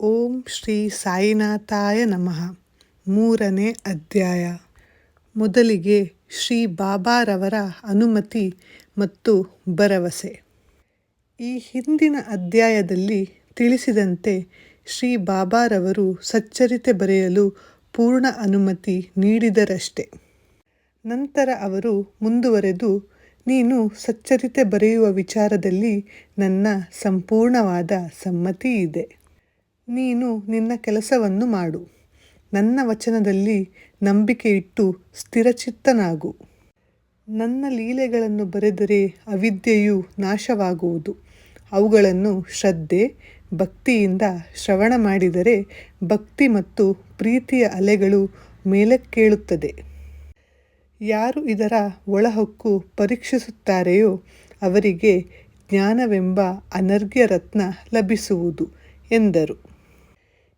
ಓಂ ಶ್ರೀ ಸಾಯಿನಾಥಾಯ ನಮಃ. ಮೂರನೇ ಅಧ್ಯಾಯ. ಮೊದಲಿಗೆ ಶ್ರೀ ಬಾಬಾರವರ ಅನುಮತಿ ಮತ್ತು ಭರವಸೆ. ಈ ಹಿಂದಿನ ಅಧ್ಯಾಯದಲ್ಲಿ ತಿಳಿಸಿದಂತೆ ಶ್ರೀ ಬಾಬಾರವರು ಸಚ್ಚರಿತೆ ಬರೆಯಲು ಪೂರ್ಣ ಅನುಮತಿ ನೀಡಿದರಷ್ಟೆ. ನಂತರ ಅವರು ಮುಂದುವರೆದು, ನೀನು ಸಚ್ಚರಿತೆ ಬರೆಯುವ ವಿಚಾರದಲ್ಲಿ ನನ್ನ ಸಂಪೂರ್ಣವಾದ ಸಮ್ಮತಿ ಇದೆ. ನೀನು ನಿನ್ನ ಕೆಲಸವನ್ನು ಮಾಡು. ನನ್ನ ವಚನದಲ್ಲಿ ನಂಬಿಕೆ ಇಟ್ಟು ಸ್ಥಿರಚಿತ್ತನಾಗು. ನನ್ನ ಲೀಲೆಗಳನ್ನು ಬರೆದರೆ ಅವಿದ್ಯೆಯು ನಾಶವಾಗುವುದು. ಅವುಗಳನ್ನು ಶ್ರದ್ಧೆ, ಭಕ್ತಿಯಿಂದ ಶ್ರವಣ ಮಾಡಿದರೆ ಭಕ್ತಿ ಮತ್ತು ಪ್ರೀತಿಯ ಅಲೆಗಳು ಮೇಲಕ್ಕೇಳುತ್ತದೆ. ಯಾರು ಇದರ ಒಳಹೊಕ್ಕು ಪರೀಕ್ಷಿಸುತ್ತಾರೆಯೋ ಅವರಿಗೆ ಜ್ಞಾನವೆಂಬ ಅನರ್ಘ್ಯ ರತ್ನ ಲಭಿಸುವುದು ಎಂದರು.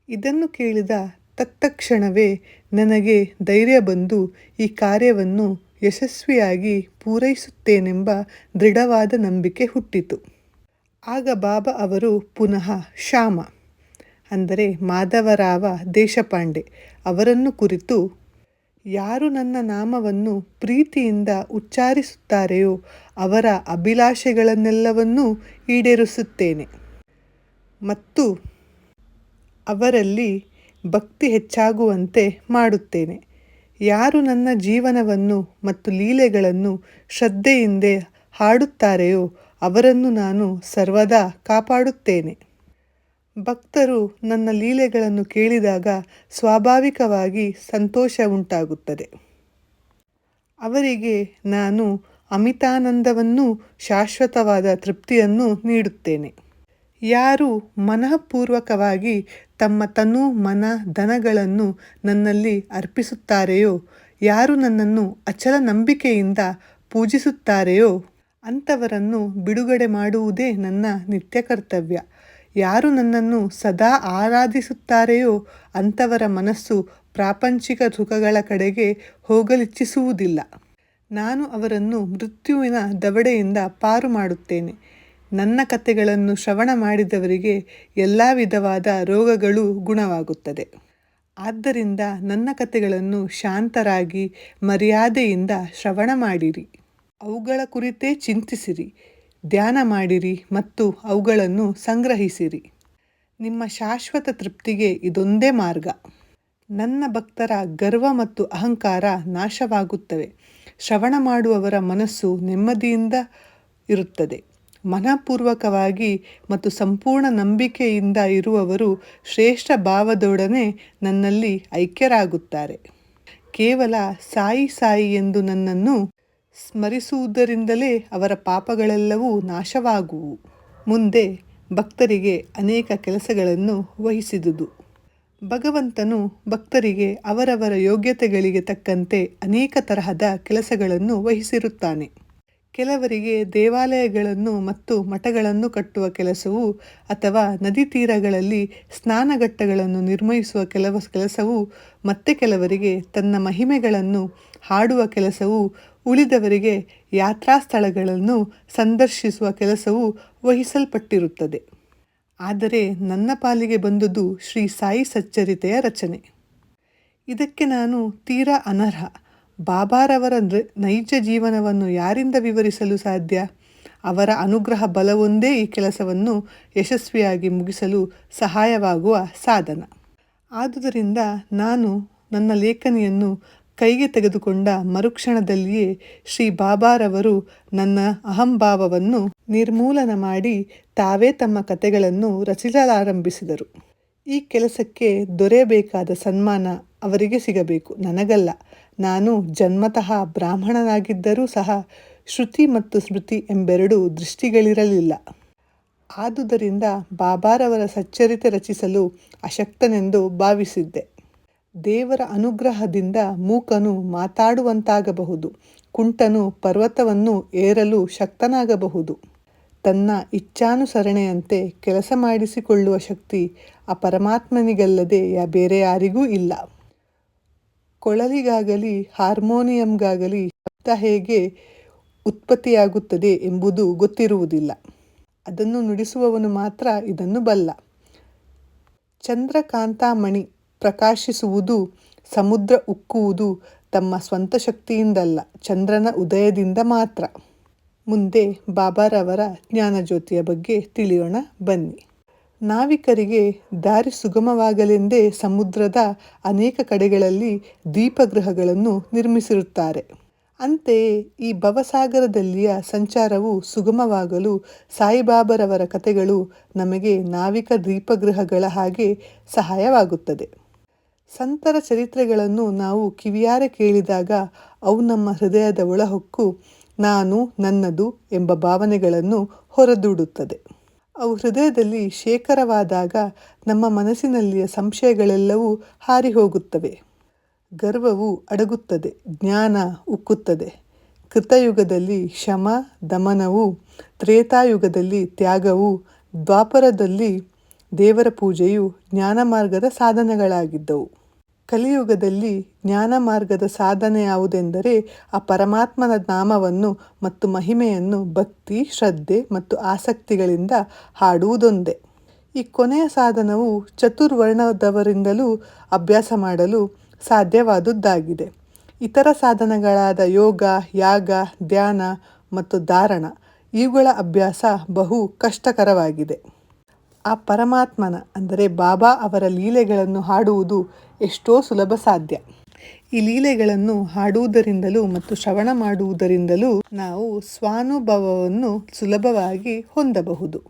ಇದನ್ನು ಕೇಳಿದ ತತ್ತಕ್ಷಣವೇ ನನಗೆ ಧೈರ್ಯ ಬಂದು ಈ ಕಾರ್ಯವನ್ನು ಯಶಸ್ವಿಯಾಗಿ ಪೂರೈಸುತ್ತೇನೆಂಬ ದೃಢವಾದ ನಂಬಿಕೆ ಹುಟ್ಟಿತು. ಆಗ ಬಾಬಾ ಅವರು ಪುನಃ ಶ್ಯಾಮ, ಅಂದರೆ ಮಾಧವರಾವ ದೇಶಪಾಂಡೆ ಅವರನ್ನು ಕುರಿತು, ಯಾರು ನನ್ನ ನಾಮವನ್ನು ಪ್ರೀತಿಯಿಂದ ಉಚ್ಚಾರಿಸುತ್ತಾರೆಯೋ ಅವರ ಅಭಿಲಾಷೆಗಳನ್ನೆಲ್ಲವನ್ನೂ ಈಡೇರಿಸುತ್ತೇನೆ. ಮತ್ತು ಅವರಲ್ಲಿ ಭಕ್ತಿ ಹೆಚ್ಚಾಗುವಂತೆ ಮಾಡುತ್ತೇನೆ. ಯಾರು ನನ್ನ ಜೀವನವನ್ನು ಮತ್ತು ಲೀಲೆಗಳನ್ನು ಶ್ರದ್ಧೆಯಿಂದ ಹಾಡುತ್ತಾರೆಯೋ ಅವರನ್ನು ನಾನು ಸರ್ವದಾ ಕಾಪಾಡುತ್ತೇನೆ. ಭಕ್ತರು ನನ್ನ ಲೀಲೆಗಳನ್ನು ಕೇಳಿದಾಗ ಸ್ವಾಭಾವಿಕವಾಗಿ ಸಂತೋಷ ಉಂಟಾಗುತ್ತದೆ ಅವರಿಗೆ ನಾನು ಅಮಿತಾನಂದವನ್ನು ಶಾಶ್ವತವಾದ ತೃಪ್ತಿಯನ್ನು ನೀಡುತ್ತೇನೆ. ಯಾರು ಮನಃಪೂರ್ವಕವಾಗಿ ತಮ್ಮ ತನು ಮನ ಧನಗಳನ್ನು ನನ್ನಲ್ಲಿ ಅರ್ಪಿಸುತ್ತಾರೆಯೋ, ಯಾರು ನನ್ನನ್ನು ಅಚಲ ನಂಬಿಕೆಯಿಂದ ಪೂಜಿಸುತ್ತಾರೆಯೋ, ಅಂಥವರನ್ನು ಬಿಡುಗಡೆ ಮಾಡುವುದೇ ನನ್ನ ನಿತ್ಯ ಕರ್ತವ್ಯ ಯಾರು ನನ್ನನ್ನು ಸದಾ ಆರಾಧಿಸುತ್ತಾರೆಯೋ, ಅಂಥವರ ಮನಸ್ಸು ಪ್ರಾಪಂಚಿಕ ಸುಖಗಳ ಕಡೆಗೆ ಹೋಗಲಿಚ್ಛಿಸುವುದಿಲ್ಲ. ನಾನು ಅವರನ್ನು ಮೃತ್ಯುವಿನ ದವಡೆಯಿಂದ ಪಾರು ಮಾಡುತ್ತೇನೆ. ನನ್ನ ಕಥೆಗಳನ್ನು ಶ್ರವಣ ಮಾಡಿದವರಿಗೆ ಎಲ್ಲ ವಿಧವಾದ ರೋಗಗಳು ಗುಣವಾಗುತ್ತದೆ. ಆದ್ದರಿಂದ ನನ್ನ ಕಥೆಗಳನ್ನು ಶಾಂತರಾಗಿ ಮರ್ಯಾದೆಯಿಂದ ಶ್ರವಣ ಮಾಡಿರಿ. ಅವುಗಳ ಕುರಿತೇ ಚಿಂತಿಸಿರಿ. ಧ್ಯಾನ ಮಾಡಿರಿ ಮತ್ತು ಅವುಗಳನ್ನು ಸಂಗ್ರಹಿಸಿರಿ. ನಿಮ್ಮ ಶಾಶ್ವತ ತೃಪ್ತಿಗೆ ಇದೊಂದೇ ಮಾರ್ಗ. ನನ್ನ ಭಕ್ತರ ಗರ್ವ ಮತ್ತು ಅಹಂಕಾರ ನಾಶವಾಗುತ್ತವೆ. ಶ್ರವಣ ಮಾಡುವವರ ಮನಸ್ಸು ನೆಮ್ಮದಿಯಿಂದ ಇರುತ್ತದೆ. ಮನಪೂರ್ವಕವಾಗಿ ಮತ್ತು ಸಂಪೂರ್ಣ ನಂಬಿಕೆಯಿಂದ ಇರುವವರು ಶ್ರೇಷ್ಠ ಭಾವದೊಡನೆ ನನ್ನಲ್ಲಿ ಐಕ್ಯರಾಗುತ್ತಾರೆ. ಕೇವಲ ಸಾಯಿ ಸಾಯಿ ಎಂದು ನನ್ನನ್ನು ಸ್ಮರಿಸುವುದರಿಂದಲೇ ಅವರ ಪಾಪಗಳೆಲ್ಲವೂ ನಾಶವಾಗುವು. ಮುಂದೆ ಭಕ್ತರಿಗೆ ಅನೇಕ ಕೆಲಸಗಳನ್ನು ವಹಿಸಿದುದು. ಭಗವಂತನು ಭಕ್ತರಿಗೆ ಅವರವರ ಯೋಗ್ಯತೆಗಳಿಗೆ ತಕ್ಕಂತೆ ಅನೇಕ ತರಹದ ಕೆಲಸಗಳನ್ನು ವಹಿಸಿರುತ್ತಾನೆ. ಕೆಲವರಿಗೆ ದೇವಾಲಯಗಳನ್ನು ಮತ್ತು ಮಠಗಳನ್ನು ಕಟ್ಟುವ ಕೆಲಸವು ಅಥವಾ ನದಿ ತೀರಗಳಲ್ಲಿ ಸ್ನಾನಘಟ್ಟಗಳನ್ನು ನಿರ್ಮಿಸುವ ಕೆಲವ ಕೆಲಸವು ಮತ್ತೆ ಕೆಲವರಿಗೆ ತನ್ನ ಮಹಿಮೆಗಳನ್ನು ಹಾಡುವ ಕೆಲಸವು, ಉಳಿದವರಿಗೆ ಯಾತ್ರಾ ಸ್ಥಳಗಳನ್ನು ಸಂದರ್ಶಿಸುವ ಕೆಲಸವು ವಹಿಸಲ್ಪಟ್ಟಿರುತ್ತದೆ. ಆದರೆ ನನ್ನ ಪಾಲಿಗೆ ಬಂದುದು ಶ್ರೀ ಸಾಯಿ ಸಚ್ಚರಿತೆಯ ರಚನೆ. ಇದಕ್ಕೆ ನಾನು ತೀರಾ ಅನರ್ಹ. ಬಾಬಾರವರ ನೈಜ ಜೀವನವನ್ನು ಯಾರಿಂದ ವಿವರಿಸಲು ಸಾಧ್ಯ? ಅವರ ಅನುಗ್ರಹ ಬಲವೊಂದೇ ಈ ಕೆಲಸವನ್ನು ಯಶಸ್ವಿಯಾಗಿ ಮುಗಿಸಲು ಸಹಾಯವಾಗುವ ಸಾಧನ. ಆದುದರಿಂದ ನಾನು ನನ್ನ ಲೇಖನಿಯನ್ನು ಕೈಗೆ ತೆಗೆದುಕೊಂಡ ಮರುಕ್ಷಣದಲ್ಲಿಯೇ ಶ್ರೀ ಬಾಬಾರವರು ನನ್ನ ಅಹಂಭಾವವನ್ನು ನಿರ್ಮೂಲನ ಮಾಡಿ ತಾವೇ ತಮ್ಮ ಕತೆಗಳನ್ನು ರಚಿಸಲಾರಂಭಿಸಿದರು. ಈ ಕೆಲಸಕ್ಕೆ ದೊರೆಯಬೇಕಾದ ಸನ್ಮಾನ ಅವರಿಗೆ ಸಿಗಬೇಕು. ನನಗಲ್ಲ. ನಾನು ಜನ್ಮತಃ ಬ್ರಾಹ್ಮಣನಾಗಿದ್ದರೂ ಸಹ ಶ್ರುತಿ ಮತ್ತು ಸ್ಮೃತಿ ಎಂಬೆರಡು ದೃಷ್ಟಿಗಳಿರಲಿಲ್ಲ. ಆದುದರಿಂದ ಬಾಬಾರವರ ಸಚ್ಚರಿತೆ ರಚಿಸಲು ಅಶಕ್ತನೆಂದು ಭಾವಿಸಿದ್ದೆ. ದೇವರ ಅನುಗ್ರಹದಿಂದ ಮೂಕನು ಮಾತಾಡುವಂತಾಗಬಹುದು, ಕುಂಟನು ಪರ್ವತವನ್ನು ಏರಲು ಶಕ್ತನಾಗಬಹುದು. ತನ್ನ ಇಚ್ಛಾನುಸರಣೆಯಂತೆ ಕೆಲಸ ಮಾಡಿಸಿಕೊಳ್ಳುವ ಶಕ್ತಿ ಆ ಪರಮಾತ್ಮನಿಗಲ್ಲದೆ ಬೇರೆ ಯಾರಿಗೂ ಇಲ್ಲ. ಕೊಳಲಿಗಾಗಲಿ, ಹಾರ್ಮೋನಿಯಂಗಾಗಲಿ ಶಬ್ದ ಹೇಗೆ ಉತ್ಪತ್ತಿಯಾಗುತ್ತದೆ ಎಂಬುದು ಗೊತ್ತಿರುವುದಿಲ್ಲ. ಅದನ್ನು ನುಡಿಸುವವನು ಮಾತ್ರ ಇದನ್ನು ಬಲ್ಲ. ಚಂದ್ರಕಾಂತಾಮಣಿ ಪ್ರಕಾಶಿಸುವುದು, ಸಮುದ್ರ ಉಕ್ಕುವುದು ತಮ್ಮ ಸ್ವಂತ ಶಕ್ತಿಯಿಂದಲ್ಲ, ಚಂದ್ರನ ಉದಯದಿಂದ ಮಾತ್ರ. ಮುಂದೆ ಬಾಬಾರವರ ಜ್ಞಾನಜ್ಯೋತಿಯ ಬಗ್ಗೆ ತಿಳಿಯೋಣ, ಬನ್ನಿ. ನಾವಿಕರಿಗೆ ದಾರಿ ಸುಗಮವಾಗಲೆಂದೇ ಸಮುದ್ರದ ಅನೇಕ ಕಡೆಗಳಲ್ಲಿ ದೀಪಗೃಹಗಳನ್ನು ನಿರ್ಮಿಸಿರುತ್ತಾರೆ. ಅಂತೆಯೇ ಈ ಭವಸಾಗರದಲ್ಲಿಯ ಸಂಚಾರವು ಸುಗಮವಾಗಲು ಸಾಯಿಬಾಬರವರ ಕಥೆಗಳು ನಮಗೆ ನಾವಿಕ ದೀಪಗೃಹಗಳ ಹಾಗೆ ಸಹಾಯವಾಗುತ್ತದೆ. ಸಂತರ ಚರಿತ್ರೆಗಳನ್ನು ನಾವು ಕಿವಿಯಾರೆ ಕೇಳಿದಾಗ ಅವು ನಮ್ಮ ಹೃದಯದ ಒಳಹೊಕ್ಕು, ನಾನು ನನ್ನದು ಎಂಬ ಭಾವನೆಗಳನ್ನು ಹೊರದೂಡುತ್ತದೆ. ಅವು ಹೃದಯದಲ್ಲಿ ಶೇಖರವಾದಾಗ ನಮ್ಮ ಮನಸ್ಸಿನಲ್ಲಿಯ ಸಂಶಯಗಳೆಲ್ಲವೂ ಹಾರಿಹೋಗುತ್ತವೆ. ಗರ್ವವು ಅಡಗುತ್ತದೆ, ಜ್ಞಾನ ಉಕ್ಕುತ್ತದೆ. ಕೃತಯುಗದಲ್ಲಿ ಶಮ ದಮನವು, ತ್ರೇತಾಯುಗದಲ್ಲಿ ತ್ಯಾಗವು, ದ್ವಾಪರದಲ್ಲಿ ದೇವರ ಪೂಜೆಯು ಜ್ಞಾನ ಮಾರ್ಗದ ಸಾಧನೆಗಳಾಗಿದ್ದವು. ಕಲಿಯುಗದಲ್ಲಿ ಜ್ಞಾನ ಮಾರ್ಗದ ಸಾಧನೆ ಯಾವುದೆಂದರೆ ಆ ಪರಮಾತ್ಮನ ನಾಮವನ್ನು ಮತ್ತು ಮಹಿಮೆಯನ್ನು ಭಕ್ತಿ, ಶ್ರದ್ಧೆ ಮತ್ತು ಆಸಕ್ತಿಗಳಿಂದ ಹಾಡುವುದೊಂದೇ. ಈ ಕೊನೆಯ ಸಾಧನವು ಚತುರ್ವರ್ಣದವರಿಂದಲೂ ಅಭ್ಯಾಸ ಮಾಡಲು ಸಾಧ್ಯವಾದುದ್ದಾಗಿದೆ. ಇತರ ಸಾಧನಗಳಾದ ಯೋಗ, ಯಾಗ, ಧ್ಯಾನ ಮತ್ತು ಧಾರಣ ಇವುಗಳ ಅಭ್ಯಾಸ ಬಹು ಕಷ್ಟಕರವಾಗಿದೆ. ಆ ಪರಮಾತ್ಮನ ಅಂದರೆ ಬಾಬಾ ಅವರ ಲೀಲೆಗಳನ್ನು ಹಾಡುವುದು ಎಷ್ಟೋ ಸುಲಭ ಸಾಧ್ಯ. ಈ ಲೀಲೆಗಳನ್ನು ಹಾಡುವುದರಿಂದಲೂ ಮತ್ತು ಶ್ರವಣ ಮಾಡುವುದರಿಂದಲೂ ನಾವು ಸ್ವಾನುಭವವನ್ನು ಸುಲಭವಾಗಿ ಹೊಂದಬಹುದು.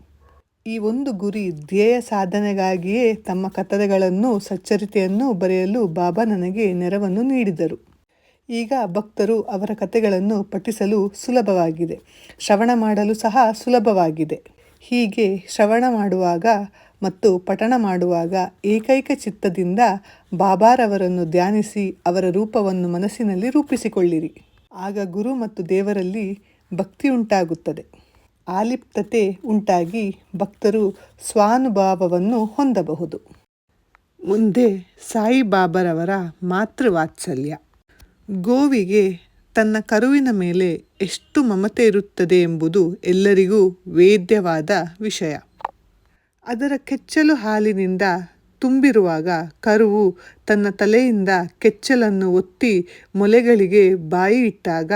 ಈ ಒಂದು ಗುರಿ ಧ್ಯೇಯ ಸಾಧನೆಗಾಗಿಯೇ ತಮ್ಮ ಕಥೆಗಳನ್ನು ಸಚ್ಚರಿತೆಯನ್ನು ಬರೆಯಲು ಬಾಬಾ ನನಗೆ ನೆರವನ್ನು ನೀಡಿದರು. ಈಗ ಭಕ್ತರು ಅವರ ಕಥೆಗಳನ್ನು ಪಠಿಸಲು ಸುಲಭವಾಗಿದೆ. ಶ್ರವಣ ಮಾಡಲು ಸಹ ಸುಲಭವಾಗಿದೆ. ಹೀಗೆ ಶ್ರವಣ ಮಾಡುವಾಗ ಮತ್ತು ಪಠಣ ಮಾಡುವಾಗ ಏಕೈಕ ಚಿತ್ತದಿಂದ ಬಾಬಾರವರನ್ನು ಧ್ಯಾನಿಸಿ ಅವರ ರೂಪವನ್ನು ಮನಸ್ಸಿನಲ್ಲಿ ರೂಪಿಸಿಕೊಳ್ಳಿರಿ. ಆಗ ಗುರು ಮತ್ತು ದೇವರಲ್ಲಿ ಭಕ್ತಿ ಉಂಟಾಗುತ್ತದೆ. ಆಲಿಪ್ತತೆ ಉಂಟಾಗಿ ಭಕ್ತರು ಸ್ವಾನುಭಾವವನ್ನು ಹೊಂದಬಹುದು. ಮುಂದೆ ಸಾಯಿಬಾಬರವರ ಮಾತೃವಾತ್ಸಲ್ಯ ಗೋವಿಗೆ ತನ್ನ ಕರುವಿನ ಮೇಲೆ ಎಷ್ಟು ಮಮತೆ ಇರುತ್ತದೆ ಎಂಬುದು ಎಲ್ಲರಿಗೂ ವೇದ್ಯವಾದ ವಿಷಯ. ಅದರ ಕೆಚ್ಚಲು ಹಾಲಿನಿಂದ ತುಂಬಿರುವಾಗ ಕರುವು ತನ್ನ ತಲೆಯಿಂದ ಕೆಚ್ಚಲನ್ನು ಒತ್ತಿ ಮೊಲೆಗಳಿಗೆ ಬಾಯಿ ಇಟ್ಟಾಗ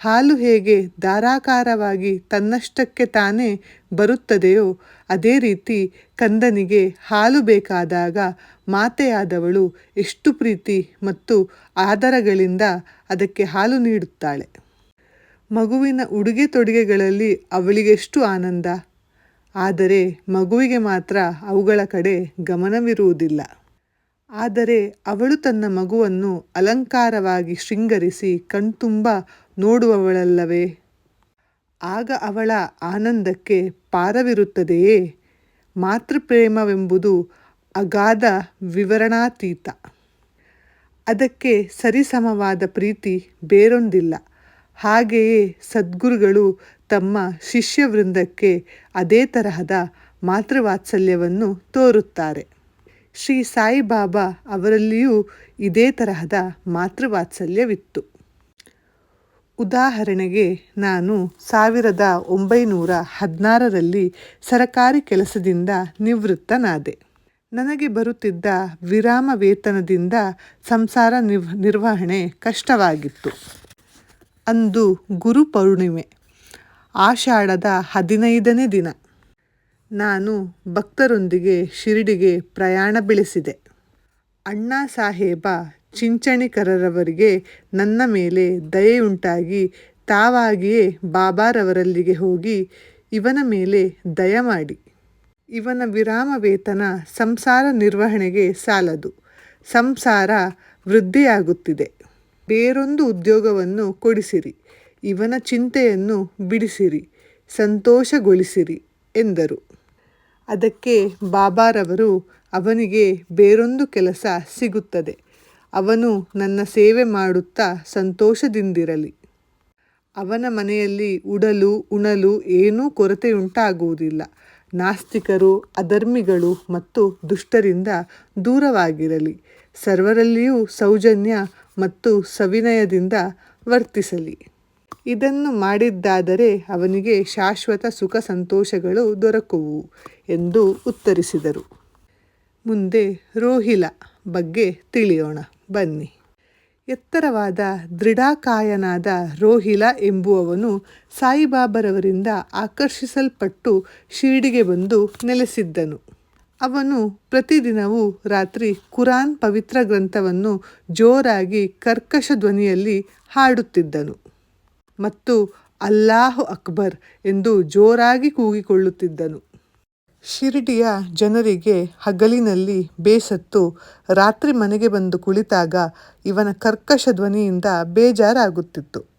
ಹಾಲು ಹೇಗೆ ಧಾರಾಕಾರವಾಗಿ ತನ್ನಷ್ಟಕ್ಕೆ ತಾನೇ ಬರುತ್ತದೆಯೋ ಅದೇ ರೀತಿ ಕಂದನಿಗೆ ಹಾಲು ಬೇಕಾದಾಗ ಮಾತೆಯಾದವಳು ಎಷ್ಟು ಪ್ರೀತಿ ಮತ್ತು ಆದರಗಳಿಂದ ಅದಕ್ಕೆ ಹಾಲು ನೀಡುತ್ತಾಳೆ. ಮಗುವಿನ ಉಡುಗೆ ತೊಡುಗೆಗಳಲ್ಲಿ ಅವಳಿಗೆಷ್ಟು ಆನಂದ. ಆದರೆ ಮಗುವಿಗೆ ಮಾತ್ರ ಅವುಗಳ ಕಡೆ ಗಮನವಿರುವುದಿಲ್ಲ. ಆದರೆ ಅವಳು ತನ್ನ ಮಗುವನ್ನು ಅಲಂಕಾರವಾಗಿ ಶೃಂಗರಿಸಿ ಕಣ್ತುಂಬ ನೋಡುವವಳಲ್ಲವೇ? ಆಗ ಅವಳ ಆನಂದಕ್ಕೆ ಪಾರವಿರುತ್ತದೆಯೇ? ಮಾತೃಪ್ರೇಮವೆಂಬುದು ಅಗಾಧ ವಿವರಣಾತೀತ. ಅದಕ್ಕೆ ಸರಿಸಮವಾದ ಪ್ರೀತಿ ಬೇರೊಂದಿಲ್ಲ. ಹಾಗೆಯೇ ಸದ್ಗುರುಗಳು ತಮ್ಮ ಶಿಷ್ಯವೃಂದಕ್ಕೆ ಅದೇ ತರಹದ ಮಾತೃವಾತ್ಸಲ್ಯವನ್ನು ತೋರುತ್ತಾರೆ. ಶ್ರೀ ಸಾಯಿಬಾಬಾ ಅವರಲ್ಲಿಯೂ ಇದೇ ತರಹದ ಮಾತೃವಾತ್ಸಲ್ಯವಿತ್ತು. ಉದಾಹರಣೆಗೆ ನಾನು ಸಾವಿರದ ಒಂಬೈನೂರ ಹದಿನಾರರಲ್ಲಿ ಸರಕಾರಿ ಕೆಲಸದಿಂದ ನಿವೃತ್ತನಾದೆ. ನನಗೆ ಬರುತ್ತಿದ್ದ ವಿರಾಮ ವೇತನದಿಂದ ಸಂಸಾರ ನಿರ್ವಹಣೆ ಕಷ್ಟವಾಗಿತ್ತು. ಅಂದು ಗುರು ಪೌರ್ಣಿಮೆ ಆಷಾಢದ ಹದಿನೈದನೇ ದಿನ. ನಾನು ಭಕ್ತರೊಂದಿಗೆ ಶಿರಡಿಗೆ ಪ್ರಯಾಣ ಬೆಳೆಸಿದೆ. ಅಣ್ಣಾ ಸಾಹೇಬ ಚಿಂಚಣಿಕರರವರಿಗೆ ನನ್ನ ಮೇಲೆ ದಯೆಯುಂಟಾಗಿ ತಾವಾಗಿಯೇ ಬಾಬಾರವರಲ್ಲಿಗೆ ಹೋಗಿ ಇವನ ಮೇಲೆ ದಯ ಮಾಡಿ. ಇವನ ವಿರಾಮ ವೇತನ ಸಂಸಾರ ನಿರ್ವಹಣೆಗೆ ಸಾಲದು. ಸಂಸಾರ ವೃದ್ಧಿಯಾಗುತ್ತಿದೆ. ಬೇರೊಂದು ಉದ್ಯೋಗವನ್ನು ಕೊಡಿಸಿರಿ. ಇವನ ಚಿಂತೆಯನ್ನು ಬಿಡಿಸಿರಿ, ಸಂತೋಷಗೊಳಿಸಿರಿ ಎಂದರು. ಅದಕ್ಕೆ ಬಾಬಾರವರು, ಅವನಿಗೆ ಬೇರೊಂದು ಕೆಲಸ ಸಿಗುತ್ತದೆ, ಅವನು ನನ್ನ ಸೇವೆ ಮಾಡುತ್ತಾ ಸಂತೋಷದಿಂದಿರಲಿ. ಅವನ ಮನೆಯಲ್ಲಿ ಉಡಲು, ಉಣಲು ಏನೂ ಕೊರತೆಯುಂಟಾಗುವುದಿಲ್ಲ, ನಾಸ್ತಿಕರು, ಅಧರ್ಮಿಗಳು ಮತ್ತು ದುಷ್ಟರಿಂದ ದೂರವಾಗಿರಲಿ, ಸರ್ವರಲ್ಲಿಯೂ ಸೌಜನ್ಯ ಮತ್ತು ಸವಿನಯದಿಂದ ವರ್ತಿಸಲಿ. ಇದನ್ನು ಮಾಡಿದ್ದಾದರೆ ಅವನಿಗೆ ಶಾಶ್ವತ ಸುಖ ಸಂತೋಷಗಳು ದೊರಕುವು ಎಂದು ಉತ್ತರಿಸಿದರು. ಮುಂದೆ ರೋಹಿಲ ಬಗ್ಗೆ ತಿಳಿಯೋಣ. ಬನ್ನಿ. ಎತ್ತರವಾದ ದೃಢಕಾಯನಾದ ರೋಹಿಲ ಎಂಬುವವನು ಸಾಯಿಬಾಬರವರಿಂದ ಆಕರ್ಷಿಸಲ್ಪಟ್ಟು ಶಿರ್ಡಿಗೆ ಬಂದು ನೆಲೆಸಿದ್ದನು. ಅವನು ಪ್ರತಿದಿನವೂ ರಾತ್ರಿ ಕುರಾನ್ ಪವಿತ್ರ ಗ್ರಂಥವನ್ನು ಜೋರಾಗಿ ಕರ್ಕಶ ಧ್ವನಿಯಲ್ಲಿ ಹಾಡುತ್ತಿದ್ದನು. ಮತ್ತು ಅಲ್ಲಾಹು ಅಕ್ಬರ್ ಎಂದು ಜೋರಾಗಿ ಕೂಗಿಕೊಳ್ಳುತ್ತಿದ್ದನು. ಶಿರಡಿಯ ಜನರಿಗೆ ಹಗಲಿನಲ್ಲಿ ಬೇಸತ್ತು ರಾತ್ರಿ ಮನೆಗೆ ಬಂದು ಕುಳಿತಾಗ ಇವನ ಕರ್ಕಶ ಧ್ವನಿಯಿಂದ ಬೇಜಾರಾಗುತ್ತಿತ್ತು.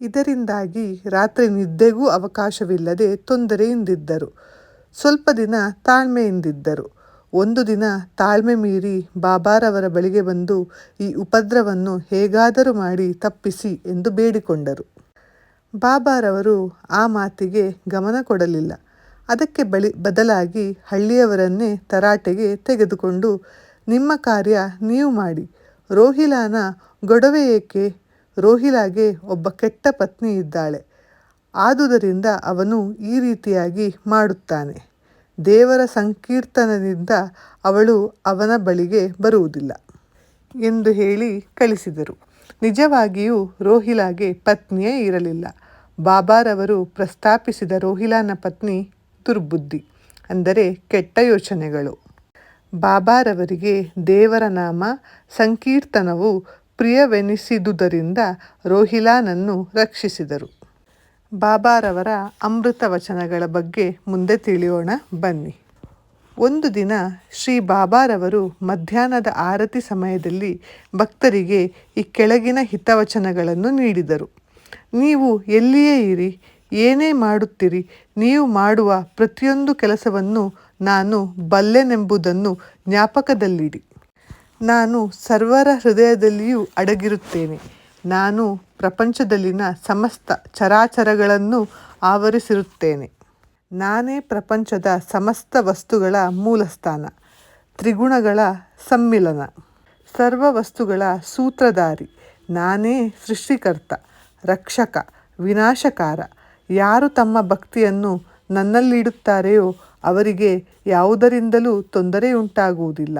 ಇದರಿಂದಾಗಿ ರಾತ್ರಿ ನಿದ್ದೆಗೂ ಅವಕಾಶವಿಲ್ಲದೆ ತೊಂದರೆಯಿಂದಿದ್ದರು. ಸ್ವಲ್ಪ ದಿನ ತಾಳ್ಮೆಯಿಂದಿದ್ದರು. ಒಂದು ದಿನ ತಾಳ್ಮೆ ಮೀರಿ ಬಾಬಾರವರ ಬಳಿಗೆ ಬಂದು ಈ ಉಪದ್ರವನ್ನು ಹೇಗಾದರೂ ಮಾಡಿ ತಪ್ಪಿಸಿ ಎಂದು ಬೇಡಿಕೊಂಡರು. ಬಾಬಾರವರು ಆ ಮಾತಿಗೆ ಗಮನ ಕೊಡಲಿಲ್ಲ. ಅದಕ್ಕೆ ಬಳಿ ಬದಲಾಗಿ ಹಳ್ಳಿಯವರನ್ನೇ ತರಾಟೆಗೆ ತೆಗೆದುಕೊಂಡು, ನಿಮ್ಮ ಕಾರ್ಯ ನೀವು ಮಾಡಿ. ರೋಹಿಲಾನ ಗೊಡವೆ ಏಕೆ? ರೋಹಿಲಾಗೆ ಒಬ್ಬ ಕೆಟ್ಟ ಪತ್ನಿ ಇದ್ದಾಳೆ. ಆದುದರಿಂದ ಅವನು ಈ ರೀತಿಯಾಗಿ ಮಾಡುತ್ತಾನೆ. ದೇವರ ಸಂಕೀರ್ತನದಿಂದ ಅವಳು ಅವನ ಬಳಿಗೆ ಬರುವುದಿಲ್ಲ ಎಂದು ಹೇಳಿ ಕಳಿಸಿದರು. ನಿಜವಾಗಿಯೂ ರೋಹಿಲಾಗೆ ಪತ್ನಿಯೇ ಇರಲಿಲ್ಲ. ಬಾಬಾರವರು ಪ್ರಸ್ತಾಪಿಸಿದ ರೋಹಿಲಾನ ಪತ್ನಿ ದುರ್ಬುದ್ಧಿ, ಅಂದರೆ ಕೆಟ್ಟ ಯೋಚನೆಗಳು. ಬಾಬಾರವರಿಗೆ ದೇವರ ನಾಮ, ಸಂಕೀರ್ತನವು ಪ್ರಿಯವೆನಿಸಿದುದರಿಂದ ರೋಹಿಲಾನನ್ನು ರಕ್ಷಿಸಿದರು. ಬಾಬಾರವರ ಅಮೃತ ವಚನಗಳ ಬಗ್ಗೆ ಮುಂದೆ ತಿಳಿಯೋಣ, ಬನ್ನಿ. ಒಂದು ದಿನ ಶ್ರೀ ಬಾಬಾರವರು ಮಧ್ಯಾಹ್ನದ ಆರತಿ ಸಮಯದಲ್ಲಿ ಭಕ್ತರಿಗೆ ಈ ಕೆಳಗಿನ ಹಿತವಚನಗಳನ್ನು ನೀಡಿದರು. ನೀವು ಎಲ್ಲಿಯೇ ಇರಿ, ಏನೇ ಮಾಡುತ್ತೀರಿ, ನೀವು ಮಾಡುವ ಪ್ರತಿಯೊಂದು ಕೆಲಸವನ್ನು ನಾನು ಬಲ್ಲೆನೆಂಬುದನ್ನು ಜ್ಞಾಪಕದಲ್ಲಿಡಿ. ನಾನು ಸರ್ವರ ಹೃದಯದಲ್ಲಿಯೂ ಅಡಗಿರುತ್ತೇನೆ. ನಾನು ಪ್ರಪಂಚದಲ್ಲಿನ ಸಮಸ್ತ ಚರಾಚರಗಳನ್ನು ಆವರಿಸಿರುತ್ತೇನೆ. ನಾನೇ ಪ್ರಪಂಚದ ಸಮಸ್ತ ವಸ್ತುಗಳ ಮೂಲಸ್ಥಾನ, ತ್ರಿಗುಣಗಳ ಸಮ್ಮಿಲನ. ಸರ್ವ ವಸ್ತುಗಳ ಸೂತ್ರಧಾರಿ, ನಾನೇ ಸೃಷ್ಟಿಕರ್ತ. ರಕ್ಷಕ, ವಿನಾಶಕಾರ. ಯಾರು ತಮ್ಮ ಭಕ್ತಿಯನ್ನು ನನ್ನಲ್ಲಿಡುತ್ತಾರೆಯೋ ಅವರಿಗೆ ಯಾವುದರಿಂದಲೂ ತೊಂದರೆಯುಂಟಾಗುವುದಿಲ್ಲ.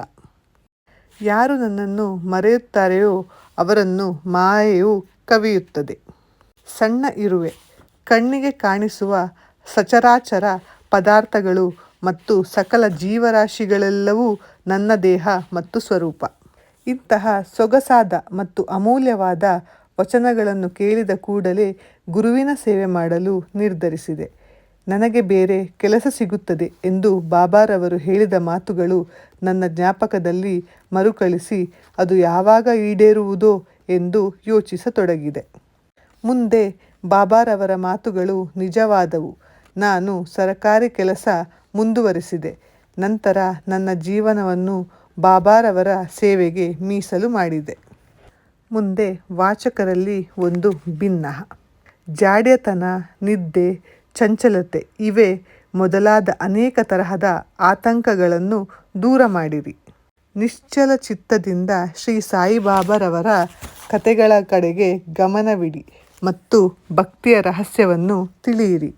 ಯಾರು ನನ್ನನ್ನು ಮರೆಯುತ್ತಾರೆಯೋ ಅವರನ್ನು ಮಾಯೆಯು ಕವಿಯುತ್ತದೆ. ಸಣ್ಣ ಇರುವೆ, ಕಣ್ಣಿಗೆ ಕಾಣಿಸುವ ಸಚರಾಚರ ಪದಾರ್ಥಗಳು ಮತ್ತು ಸಕಲ ಜೀವರಾಶಿಗಳೆಲ್ಲವೂ ನನ್ನ ದೇಹ ಮತ್ತು ಸ್ವರೂಪ. ಇಂತಹ ಸೊಗಸಾದ ಮತ್ತು ಅಮೂಲ್ಯವಾದ ವಚನಗಳನ್ನು ಕೇಳಿದ ಕೂಡಲೇ ಗುರುವಿನ ಸೇವೆ ಮಾಡಲು ನಿರ್ಧರಿಸಿದೆ. ನನಗೆ ಬೇರೆ ಕೆಲಸ ಸಿಗುತ್ತದೆ ಎಂದು ಬಾಬಾರವರು ಹೇಳಿದ ಮಾತುಗಳು ನನ್ನ ಜ್ಞಾಪಕದಲ್ಲಿ ಮರುಕಳಿಸಿ ಅದು ಯಾವಾಗ ಈಡೇರುವುದೋ ಎಂದು ಯೋಚಿಸತೊಡಗಿದೆ. ಮುಂದೆ ಬಾಬಾರವರ ಮಾತುಗಳು ನಿಜವಾದವು. ನಾನು ಸರಕಾರಿ ಕೆಲಸ ಮುಂದುವರಿಸಿದೆ. ನಂತರ ನನ್ನ ಜೀವನವನ್ನು ಬಾಬಾರವರ ಸೇವೆಗೆ ಮೀಸಲು ಮಾಡಿದೆ. ಮುಂದೆ ವಾಚಕರಲ್ಲಿ ಒಂದು ಭಿನ್ನ. ಜಾಡ್ಯತನ, ನಿದ್ದೆ, ಚಂಚಲತೆ ಇವೆ ಮೊದಲಾದ ಅನೇಕ ತರಹದ ಆತಂಕಗಳನ್ನು ದೂರ ಮಾಡಿರಿ. ನಿಶ್ಚಲ ಚಿತ್ತದಿಂದ ಶ್ರೀ ಸಾಯಿಬಾಬಾರವರ ಕತೆಗಳ ಕಡೆಗೆ ಗಮನವಿಡಿ ಮತ್ತು ಭಕ್ತಿಯ ರಹಸ್ಯವನ್ನು ತಿಳಿಯಿರಿ.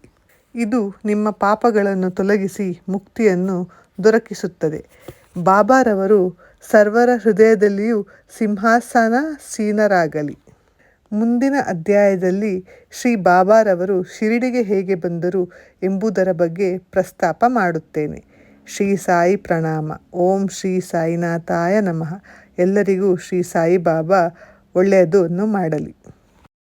ಇದು ನಿಮ್ಮ ಪಾಪಗಳನ್ನು ತೊಲಗಿಸಿ ಮುಕ್ತಿಯನ್ನು ದೊರಕಿಸುತ್ತದೆ. ಬಾಬಾರವರು ಸರ್ವರ ಹೃದಯದಲ್ಲಿಯೂ ಸಿಂಹಾಸನಾಸೀನರಾಗಲಿ ಮುಂದಿನ ಅಧ್ಯಾಯದಲ್ಲಿ ಶ್ರೀ ಬಾಬಾರವರು ಶಿರಡಿಗೆ ಹೇಗೆ ಬಂದರು ಎಂಬುದರ ಬಗ್ಗೆ ಪ್ರಸ್ತಾಪ ಮಾಡುತ್ತೇನೆ. ಶ್ರೀ ಸಾಯಿ ಪ್ರಣಾಮ. ಓಂ ಶ್ರೀ ಸಾಯಿನಾಥಾಯ ನಮಃ. ಎಲ್ಲರಿಗೂ ಶ್ರೀ ಸಾಯಿಬಾಬಾ ಒಳ್ಳೆಯದನ್ನು ಮಾಡಲಿ.